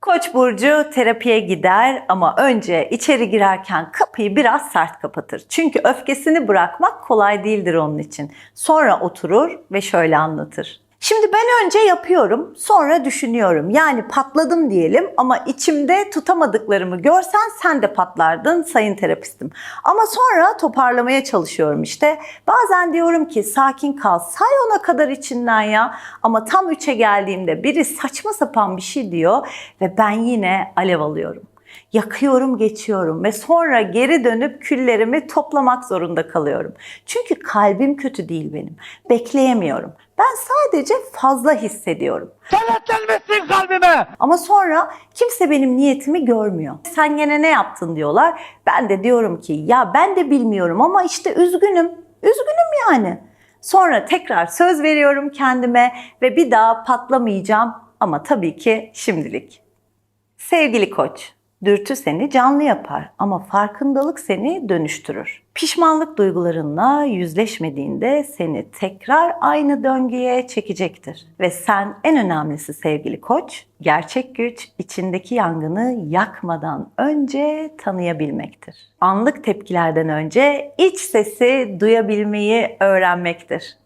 Koç burcu terapiye gider ama önce içeri girerken kapıyı biraz sert kapatır. Çünkü öfkesini bırakmak kolay değildir onun için. Sonra oturur ve şöyle anlatır. Şimdi ben önce yapıyorum, sonra düşünüyorum. Yani patladım diyelim ama içimde tutamadıklarımı görsen sen de patlardın sayın terapistim. Ama sonra toparlamaya çalışıyorum işte. Bazen diyorum ki sakin kal, say ona kadar içinden ya. Ama tam üçe geldiğimde biri saçma sapan bir şey diyor ve ben yine alev alıyorum yakıyorum geçiyorum ve sonra geri dönüp küllerimi toplamak zorunda kalıyorum. Çünkü kalbim kötü değil benim. Bekleyemiyorum. Ben sadece fazla hissediyorum. Kenetlenmişsin kalbime. Ama sonra kimse benim niyetimi görmüyor. Sen gene ne yaptın diyorlar. Ben de diyorum ki ya ben de bilmiyorum ama işte üzgünüm. Üzgünüm yani. Sonra tekrar söz veriyorum kendime ve bir daha patlamayacağım ama tabii ki şimdilik. Sevgili koç, dürtü seni canlı yapar ama farkındalık seni dönüştürür. Pişmanlık duygularınla yüzleşmediğinde seni tekrar aynı döngüye çekecektir. Ve sen en önemlisi sevgili koç, gerçek güç içindeki yangını yakmadan önce tanıyabilmektir. Anlık tepkilerden önce iç sesi duyabilmeyi öğrenmektir.